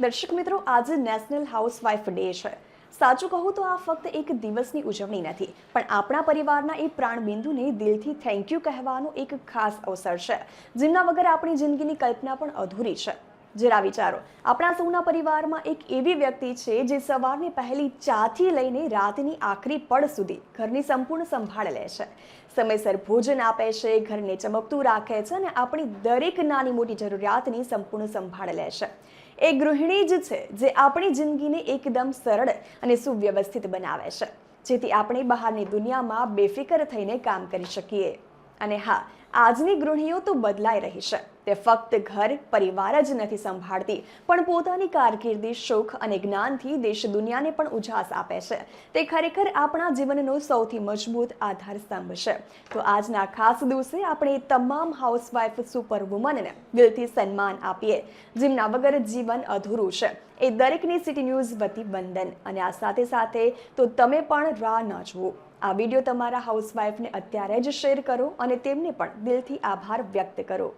દર્શક મિત્રો, આજે નેશનલ હાઉસવાઇફ ડે છે. સાચું કહું તો આ ફક્ત એક દિવસની ઉજવણી નથી, પણ આપણા પરિવારના એ પ્રાણબિંદુને દિલથી થેન્ક યુ કહેવાનો એક ખાસ અવસર છે, જેમના વગર આપણી જિંદગીની કલ્પના પણ અધૂરી છે. જરા વિચારો, આપણા સૌના પરિવારમાં એક એવી વ્યક્તિ છે જે સવારની પહેલી ચાથી લઈને રાતની આખરી પળ સુધી ઘરની સંપૂર્ણ સંભાળ લે છે. સમયસર ભોજન આપે છે, ઘરને ચમકતું રાખે છે અને આપણી દરેક નાની મોટી જરૂરિયાતની સંપૂર્ણ સંભાળ લે છે. એ ગૃહિણી જ છે જે આપણી જિંદગીને એકદમ સરળ અને સુવ્યવસ્થિત બનાવે છે, જેથી આપણે બહારની દુનિયામાં બેફિકર થઈને કામ કરી શકીએ. અને હા, આજની ગૃહિણીઓ તો બદલાઈ રહી છે. તે ફક્ત ઘર, પરિવાર જ નથી સંભાળતી, પણ પોતાની કારકિર્દી સુખ અને જ્ઞાનથી દેશ દુનિયાને પણ ઉજાસ આપે છે. તે ખરેખર આપણા જીવનનો સૌથી મજબૂત આધાર સ્તંભ છે. તો આજના ખાસ દિવસે આપણે તમામ હાઉસવાઇફ સુપર વુમનને દિલથી સન્માન આપીએ, જેમના વગર જીવન અધૂરું છે. એ દરેકની સિટી ન્યૂઝ વતી વંદન. અને આ સાથે સાથે તો તમે પણ રાહ ન જુઓ. આ વીડિયો તમારા હાઉસવાઇફને અત્યારે જ શેર કરો અને તેમને પણ દિલથી આભાર વ્યક્ત કરો.